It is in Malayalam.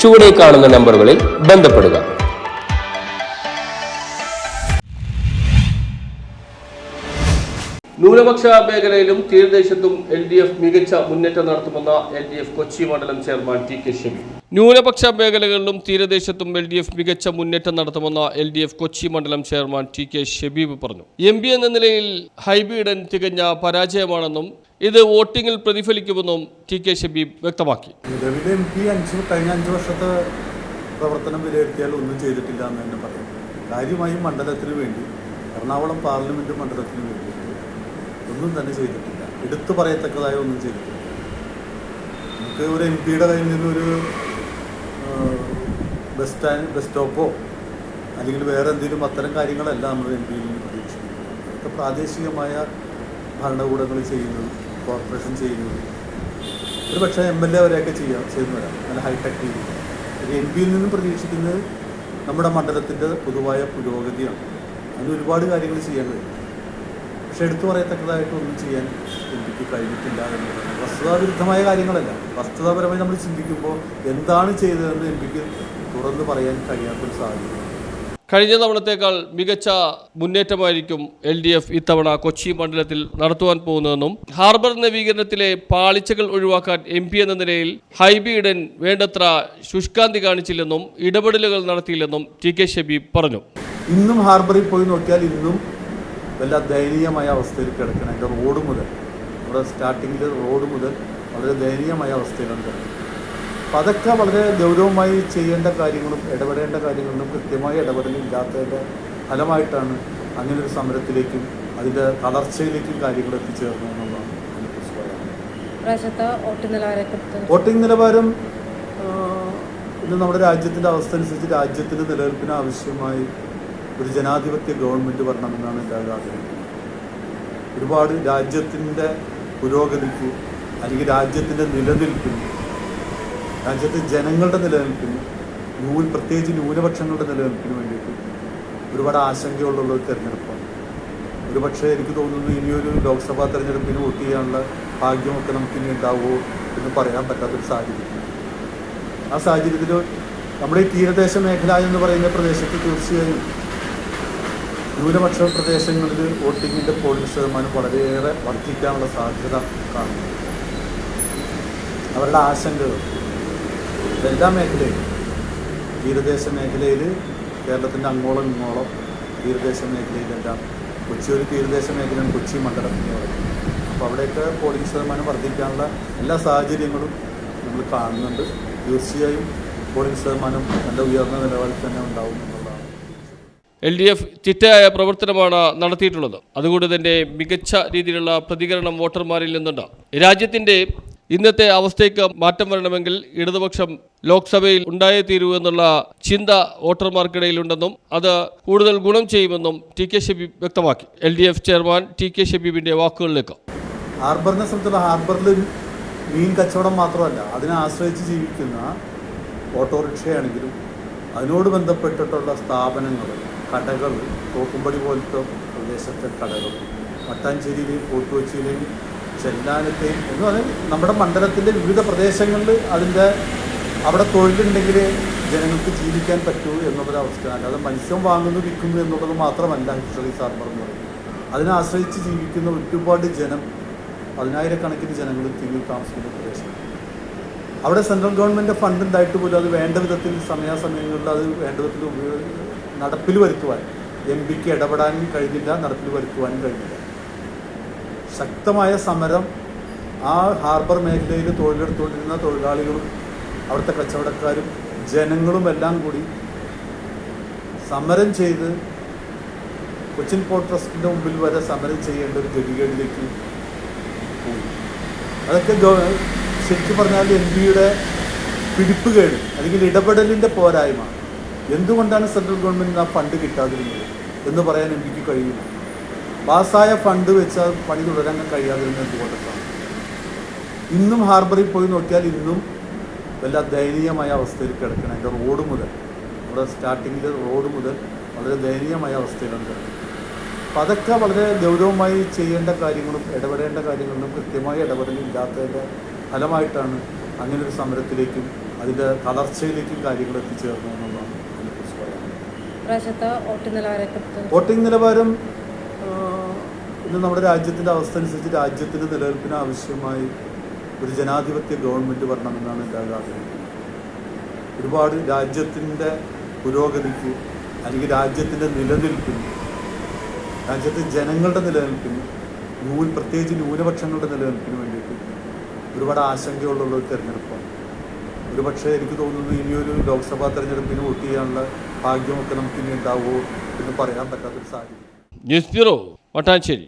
ചുവടെ കാണുന്ന നമ്പറുകളിൽ ബന്ധപ്പെടുക. ന്യൂനപക്ഷ മേഖലയിലും തീരദേശത്തും എൽ ഡി എഫ് മികച്ച മുന്നേറ്റം നടത്തുമെന്ന എൽ ഡി എഫ് കൊച്ചി മണ്ഡലം ചെയർമാൻ ടി കെ ഷമി. ന്യൂനപക്ഷ മേഖലകളിലും തീരദേശത്തും എൽ ഡി എഫ് മികച്ച മുന്നേറ്റം നടത്തുമെന്ന എൽ ഡി എഫ് കൊച്ചി മണ്ഡലം ചെയർമാൻ ടി കെ ഷെബീബ് പറഞ്ഞു. എം പി എന്ന നിലയിൽ ഹൈബീഡൻ തികഞ്ഞ പരാജയമാണെന്നും ഇത് വോട്ടിംഗിൽ പ്രതിഫലിക്കുമെന്നും ടി കെ ഷബീബ് വ്യക്തമാക്കി. നിലവിലെ എം പി അഞ്ച് കഴിഞ്ഞ അഞ്ച് വർഷത്തെ പ്രവർത്തനം വിലയിരുത്തിയാൽ ഒന്നും ചെയ്തിട്ടില്ല എന്ന് തന്നെ പറയാം. കാര്യമായും മണ്ഡലത്തിന് വേണ്ടി എറണാകുളം പാർലമെന്റ് മണ്ഡലത്തിന് വേണ്ടി ഒന്നും തന്നെ ചെയ്തിട്ടില്ല. എടുത്തു പറയത്തക്കതായ ഒന്നും ചെയ്തിട്ടില്ല. നമുക്ക് ഒരു എം പിയുടെ കയ്യിൽ നിന്നൊരു ബസ് സ്റ്റാൻഡ് ബസ് സ്റ്റോപ്പോ അല്ലെങ്കിൽ വേറെ എന്തെങ്കിലും അത്തരം കാര്യങ്ങളല്ല നമ്മൾ എം പിയിൽ നിന്ന് പ്രതീക്ഷിക്കുന്നത്. പ്രാദേശികമായ ഭരണകൂടങ്ങൾ ചെയ്യുന്നത് കോർപ്പറേഷൻ ചെയ്യുന്നത്. ഒരു പക്ഷേ എം എൽ എ വരെയൊക്കെ ചെയ്യാം ചെയ്യുന്നവരാണ് നല്ല ഹൈടെക് രീതി എം പിയിൽ നിന്നും പ്രതീക്ഷിക്കുന്നത് നമ്മുടെ മണ്ഡലത്തിന്റെ പൊതുവായ പുരോഗതിയാണ്. അതിന് ഒരുപാട് കാര്യങ്ങൾ ചെയ്യാൻ കഴിയും. പക്ഷെ എടുത്തു പറയത്തക്കതായിട്ടൊന്നും ചെയ്യാൻ എം പിക്ക് കഴിഞ്ഞിട്ടില്ല എന്നുള്ളതാണ് വസ്തുതാവിരുദ്ധമായ കാര്യങ്ങളല്ല. വസ്തുതാപരമായി നമ്മൾ ചിന്തിക്കുമ്പോൾ എന്താണ് ചെയ്തതെന്ന് എം പിക്ക് തുറന്ന് പറയാൻ കഴിയാത്തൊരു സാഹചര്യം. കഴിഞ്ഞ തവണത്തേക്കാൾ മികച്ച മുന്നേറ്റമായിരിക്കും എൽ ഡി എഫ് ഇത്തവണ കൊച്ചി മണ്ഡലത്തിൽ നടത്തുവാൻ പോകുന്നതെന്നും ഹാർബർ നവീകരണത്തിലെ പാളിച്ചകൾ ഒഴിവാക്കാൻ എം പി എന്ന നിലയിൽ ഹൈബീഡൻ വേണ്ടത്ര ശുഷ്കാന്തി കാണിച്ചില്ലെന്നും ഇടപെടലുകൾ നടത്തിയില്ലെന്നും ടി കെ ഷബീബ് പറഞ്ഞു. ഇന്നും ഹാർബറിൽ പോയി നോക്കിയാൽ ഇന്നും വല്ല ദയനീയമായ അവസ്ഥയിൽ കിടക്കണം. അതിന്റെ റോഡ് മുതൽ നമ്മുടെ സ്റ്റാർട്ടിങ്ങിൽ റോഡ് മുതൽ വളരെ ദയനീയമായ അവസ്ഥയിലാണ് കിടക്കുന്നത് അപ്പം അതൊക്കെ വളരെ ഗൗരവമായി ചെയ്യേണ്ട കാര്യങ്ങളും ഇടപെടേണ്ട കാര്യങ്ങളിലും കൃത്യമായ ഇടപെടലില്ലാത്തതിന്റെ ഫലമായിട്ടാണ് അങ്ങനെ ഒരു സമരത്തിലേക്കും അതിന്റെ തളർച്ചയിലേക്കും കാര്യങ്ങൾ എത്തിച്ചേർന്നു എന്നുള്ളതാണ് വോട്ടിംഗ് നിലവാരം ഇന്ന് നമ്മുടെ രാജ്യത്തിന്റെ അവസ്ഥ അനുസരിച്ച് രാജ്യത്തിന്റെ നിലനിൽപ്പിന് ആവശ്യമായി ഒരു ജനാധിപത്യ ഗവൺമെന്റ് വരണമെന്നാണ് എല്ലാവരും ആഗ്രഹിക്കുന്നത് ഒരുപാട് രാജ്യത്തിന്റെ പുരോഗതിക്ക് അല്ലെങ്കിൽ രാജ്യത്തിന്റെ നിലനിൽപ്പിന് രാജ്യത്തെ ജനങ്ങളുടെ നിലനിൽപ്പിന് ന്യൂ പ്രത്യേകിച്ച് ന്യൂനപക്ഷങ്ങളുടെ നിലനിൽപ്പിന് വേണ്ടിയിട്ട് ഒരുപാട് ആശങ്കയുള്ള ഒരു തിരഞ്ഞെടുപ്പാണ്. ഒരു പക്ഷേ എനിക്ക് തോന്നുന്നു ഇനിയൊരു ലോക്സഭാ തെരഞ്ഞെടുപ്പിന് വോട്ട് ചെയ്യാനുള്ള ഭാഗ്യമൊക്കെ നമുക്ക് ഇനി ഉണ്ടാവുമോ എന്ന് പറയാൻ പറ്റാത്തൊരു സാഹചര്യം. ആ സാഹചര്യത്തിൽ നമ്മുടെ ഈ തീരദേശ മേഖല എന്ന് പറയുന്ന പ്രദേശത്ത് തീർച്ചയായും ന്യൂനപക്ഷ പ്രദേശങ്ങളിൽ വോട്ടിങ്ങിന്റെ പോളിംഗ് ശതമാനം വളരെയേറെ വർദ്ധിക്കാനുള്ള സാധ്യത കാണുന്നു അവരുടെ ആശങ്കകൾ എല്ലാ മേഖലയിലും തീരദേശ മേഖലയിൽ കേരളത്തിന്റെ അങ്ങോളം ഇങ്ങോളം തീരദേശ മേഖലയിലെല്ലാം കൊച്ചി ഒരു തീരദേശ മേഖലയാണ് കൊച്ചി മണ്ഡലം എന്ന് പറയുന്നത്. അപ്പോൾ അവിടെയൊക്കെ പോളിംഗ് ശതമാനം വർദ്ധിക്കാനുള്ള എല്ലാ സാഹചര്യങ്ങളും നമ്മൾ കാണുന്നുണ്ട്. തീർച്ചയായും പോളിംഗ് ശതമാനം നല്ല ഉയർന്ന നിലവാരത്തിൽ തന്നെ ഉണ്ടാവും എൽ ഡി എഫ് ചിട്ടയായ പ്രവർത്തനമാണ് നടത്തിയിട്ടുള്ളത്. അതുകൊണ്ട് തന്നെ മികച്ച രീതിയിലുള്ള പ്രതികരണം വോട്ടർമാരിൽ നിന്നുണ്ട്. രാജ്യത്തിന്റെ ഇന്നത്തെ അവസ്ഥയ്ക്ക് മാറ്റം വരണമെങ്കിൽ ഇടതുപക്ഷം ലോക്സഭയിൽ ഉണ്ടായേ തീരൂ എന്നുള്ള ചിന്ത വോട്ടർമാർക്കിടയിലുണ്ടെന്നും അത് കൂടുതൽ ഗുണം ചെയ്യുമെന്നും ടി കെ ഷബീബ് വ്യക്തമാക്കി. L D F chairman T K ഷബീബിന്റെ വാക്കുകളിലേക്ക്. ഹാർബറിനെ സംബന്ധിച്ചുള്ള ഹാർബറിൽ മീൻ കച്ചവടം മാത്രമല്ല അതിനെ ആശ്രയിച്ച് ജീവിക്കുന്ന ഓട്ടോറിക്ഷയാണെങ്കിലും അതിനോട് ബന്ധപ്പെട്ടിട്ടുള്ള സ്ഥാപനങ്ങൾ കടകൾ തോക്കുംപടി പോലത്തെ പ്രദേശത്തെ കടകൾ മട്ടാഞ്ചേരിയിലെയും ഫോർട്ട് കൊച്ചിയിലെയും ചെല്ലാനത്തെയും എന്ന് പറഞ്ഞാൽ നമ്മുടെ മണ്ഡലത്തിന്റെ വിവിധ പ്രദേശങ്ങളിൽ അതിന്റെ അവിടെ തൊഴിലുണ്ടെങ്കിൽ ജനങ്ങൾക്ക് ജീവിക്കാൻ പറ്റൂ എന്നുള്ളൊരവസ്ഥ അല്ലാതെ മത്സ്യം വാങ്ങുന്നു വിൽക്കുന്നു എന്നുള്ളത് മാത്രമല്ല ഫിഷറീസ് ഹാർബർ എന്ന് പറയുന്നത് അതിനെ ആശ്രയിച്ച് ജീവിക്കുന്ന ഒരുപാട് ജനം പതിനായിരക്കണക്കിന് ജനങ്ങൾ തിങ്ങി താമസിക്കുന്ന പ്രദേശം. അവിടെ സെൻട്രൽ ഗവൺമെന്റ് ഫണ്ട് ഉണ്ടായിട്ട് പോലും അത് വേണ്ട വിധത്തിൽ സമയാസമയങ്ങളിൽ അത് വേണ്ട വിധത്തിൽ ഉപയോഗ നടപ്പിൽ വരുത്തുവാൻ എം പിക്ക് ഇടപെടാനും കഴിഞ്ഞില്ല നടപ്പിൽ വരുത്തുവാനും കഴിഞ്ഞില്ല. ശക്തമായ സമരം ആ ഹാർബർ മേഖലയിൽ തൊഴിലെടുത്തുകൊണ്ടിരുന്ന തൊഴിലാളികളും അവിടുത്തെ കച്ചവടക്കാരും ജനങ്ങളും എല്ലാം കൂടി സമരം ചെയ്ത് കൊച്ചിൻ പോർട്ട് ട്രസ്റ്റിന്റെ മുമ്പിൽ വരെ സമരം ചെയ്യേണ്ട ഒരു ഗതികേടിലേക്ക് പോയി. അതൊക്കെ ശരിക്കും പറഞ്ഞാൽ എം പിയുടെ പിടിപ്പുകേട് അല്ലെങ്കിൽ ഇടപെടലിന്റെ പോരായ്മ. എന്തുകൊണ്ടാണ് സെൻട്രൽ ഗവൺമെന്റിന് ആ ഫണ്ട് കിട്ടാതിരുന്നത് എന്ന് പറയാൻ എം പിക്ക് കഴിയില്ല പാസ്സായ ഫണ്ട് വെച്ചാൽ പണി തുടരാൻ കഴിയാതിരുന്ന എന്തുകൊണ്ടാണ് ഇന്നും ഹാർബറിൽ പോയി നോക്കിയാൽ ഇന്നും വല്ല ദയനീയമായ അവസ്ഥയിൽ കിടക്കണം. അതിന്റെ റോഡ് മുതൽ നമ്മുടെ സ്റ്റാർട്ടിങ്ങിൽ റോഡ് മുതൽ വളരെ ദയനീയമായ അവസ്ഥയിലാണ് കിടക്കുന്നത് അപ്പം അതൊക്കെ വളരെ ഗൗരവമായി ചെയ്യേണ്ട കാര്യങ്ങളും ഇടപെടേണ്ട കാര്യങ്ങളും കൃത്യമായി ഇടപെടലില്ലാത്തതിന്റെ ഫലമായിട്ടാണ് അങ്ങനെ ഒരു സമരത്തിലേക്കും അതിന്റെ തളർച്ചയിലേക്കും കാര്യങ്ങൾ എത്തിച്ചേർന്നു എന്നുള്ളതാണ് വോട്ടിംഗ് നിലവാരം ഇന്ന് നമ്മുടെ രാജ്യത്തിന്റെ അവസ്ഥ അനുസരിച്ച് രാജ്യത്തിന്റെ നിലനിൽപ്പിന് ആവശ്യമായി ഒരു ജനാധിപത്യ ഗവൺമെന്റ് വരണമെന്നാണ് എല്ലാവരും ആഗ്രഹിക്കുന്നത് ഒരുപാട് രാജ്യത്തിന്റെ പുരോഗതിക്ക് അല്ലെങ്കിൽ രാജ്യത്തിന്റെ നിലനിൽപ്പിന് രാജ്യത്തെ ജനങ്ങളുടെ നിലനിൽപ്പിന് ന്യൂ പ്രത്യേകിച്ച് ന്യൂനപക്ഷങ്ങളുടെ നിലനിൽപ്പിന് വേണ്ടിയിട്ട് ഒരുപാട് ആശങ്കയുള്ള ഒരു തിരഞ്ഞെടുപ്പാണ്. ഒരു പക്ഷേ എനിക്ക് തോന്നുന്നു ഇനിയൊരു ലോക്സഭാ തെരഞ്ഞെടുപ്പിന് വോട്ട് ചെയ്യാനുള്ള ഭാഗ്യമൊക്കെ നമുക്ക് ഇനി ഉണ്ടാവുമോ എന്ന് പറയാൻ പറ്റാത്തൊരു സാഹചര്യം. News bureau വട്ടാഞ്ചേരി